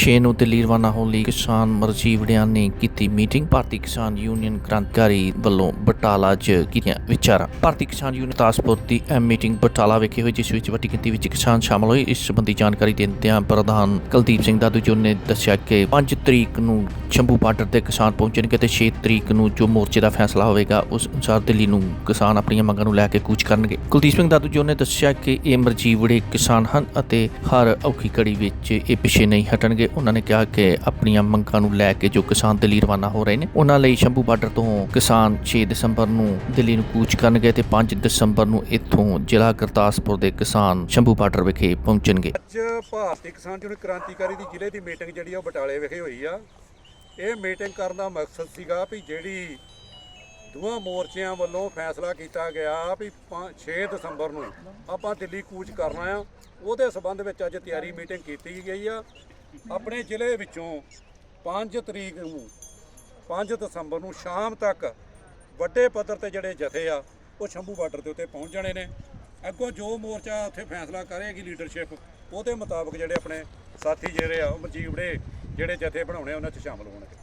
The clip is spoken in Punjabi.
6 ਨੂੰ ਦਿੱਲੀ ਰਵਾਨਾ ਹੋਣ ਲਈ ਕਿਸਾਨ ਮਰਜੀਵੜਿਆਂ ਨੇ ਕੀਤੀ ਮੀਟਿੰਗ। ਭਾਰਤੀ ਕਿਸਾਨ ਯੂਨੀਅਨ ਕ੍ਰਾਂਤੀਕਾਰੀ ਵੱਲੋਂ ਬਟਾਲਾ 'ਚ ਕੀਤੀਆਂ ਵਿਚਾਰਾਂ। ਭਾਰਤੀ ਕਿਸਾਨ ਯੂਨੀਅਨ ਤਾਸਪੁਰ ਦੀ ਇਹ ਮੀਟਿੰਗ ਬਟਾਲਾ ਵਿਖੇ ਹੋਈ, ਜਿਸ ਵਿੱਚ ਵੱਡੀ ਗਿਣਤੀ ਵਿੱਚ ਕਿਸਾਨ ਸ਼ਾਮਲ ਹੋਏ। ਇਸ ਸੰਬੰਧੀ ਜਾਣਕਾਰੀ ਦਿੰਦਿਆਂ ਪ੍ਰਧਾਨ ਕੁਲਦੀਪ ਸਿੰਘ ਦਾਦੂ ਨੇ ਦੱਸਿਆ ਕਿ 5 ਤਰੀਕ ਨੂੰ ਸ਼ੰਭੂ ਬਾਰਡਰ ਤੇ ਕਿਸਾਨ ਪਹੁੰਚਣਗੇ ਤੇ 6 ਤਰੀਕ ਨੂੰ ਜੋ ਮੋਰਚੇ ਦਾ ਫੈਸਲਾ ਹੋਵੇਗਾ, ਉਸ ਅਨੁਸਾਰ ਦਿੱਲੀ ਨੂੰ ਕਿਸਾਨ ਆਪਣੀਆਂ ਮੰਗਾਂ ਨੂੰ ਲੈ ਕੇ ਕੂਚ ਕਰਨਗੇ। ਕੁਲਦੀਪ ਸਿੰਘ ਦਾਦੂ ਨੇ ਦੱਸਿਆ ਕਿ ਇਹ ਮਰਜੀਵੜੇ ਕਿਸਾਨ ਹਨ ਅਤੇ ਹਰ ਔਖੀ ਘੜੀ ਵਿੱਚ ਇਹ ਪਿੱਛੇ ਨਹੀਂ ਹਟਣਗੇ। ਉਹਨਾਂ ਨੇ ਕਿਹਾ ਕਿ ਆਪਣੀਆਂ ਮੰਗਾਂ ਨੂੰ ਲੈ ਕੇ ਜੋ ਕਿਸਾਨ ਦਿੱਲੀ ਰਵਾਨਾ ਹੋ ਰਹੇ ਨੇ, ਉਹਨਾਂ ਲਈ ਸ਼ੰਭੂ ਬਾਰਡਰ ਤੋਂ ਕਿਸਾਨ 6 ਦਸੰਬਰ ਨੂੰ ਦਿੱਲੀ ਨੂੰ ਕੂਚ ਕਰਨਗੇ ਤੇ 5 ਦਸੰਬਰ ਨੂੰ ਇੱਥੋਂ ਜ਼ਿਲ੍ਹਾ ਗੁਰਦਾਸਪੁਰ ਦੇ ਕਿਸਾਨ ਸ਼ੰਭੂ ਬਾਰਡਰ ਵਿਖੇ ਪਹੁੰਚਣਗੇ। ਅੱਜ ਭਾਰਤੀ ਕਿਸਾਨ ਯੂਨੀਅਨ ਕ੍ਰਾਂਤੀਕਾਰੀ ਦੀ ਜ਼ਿਲ੍ਹੇ ਦੀ ਮੀਟਿੰਗ ਜਿਹੜੀ ਆ ਉਹ ਬਟਾਲੇ ਵਿਖੇ ਹੋਈ ਆ। ਇਹ ਮੀਟਿੰਗ ਕਰਨ ਦਾ ਮਕਸਦ ਸੀਗਾ ਵੀ ਜਿਹੜੀ ਦੋਵਾਂ ਮੋਰਚਿਆਂ ਵੱਲੋਂ ਫੈਸਲਾ ਕੀਤਾ ਗਿਆ ਵੀ 6 ਦਸੰਬਰ ਨੂੰ ਆਪਾਂ ਦਿੱਲੀ ਕੂਚ ਕਰਨਾ ਆ। ਉਹਦੇ ਸਬੰਧ ਵਿੱਚ ਅੱਜ ਤਿਆਰੀ ਮੀਟਿੰਗ ਕੀਤੀ ਗਈ ਆ। ਆਪਣੇ ਜ਼ਿਲ੍ਹੇ ਵਿੱਚੋਂ 5 ਤਰੀਕ ਨੂੰ 5 ਦਸੰਬਰ ਨੂੰ ਸ਼ਾਮ ਤੱਕ ਵੱਡੇ ਪੱਧਰ ਤੇ ਜਿਹੜੇ ਜਥੇ ਆ, ਉਹ ਸ਼ੰਭੂ ਬਾਰਡਰ ਦੇ ਉੱਤੇ ਪਹੁੰਚ ਜਾਣੇ ਨੇ। ਅੱਗੋਂ ਜੋ ਮੋਰਚਾ ਉੱਥੇ ਫੈਸਲਾ ਕਰੇਗੀ ਲੀਡਰਸ਼ਿਪ, ਉਹਦੇ ਮੁਤਾਬਕ ਜਿਹੜੇ ਆਪਣੇ ਸਾਥੀ ਜਿਹੜੇ ਆ, ਉਹ ਮਜੀਵੜੇ ਜਿਹੜੇ ਜਥੇ ਬਣਾਉਣੇ ਉਹਨਾਂ 'ਚ ਸ਼ਾਮਲ ਹੋਣਗੇ।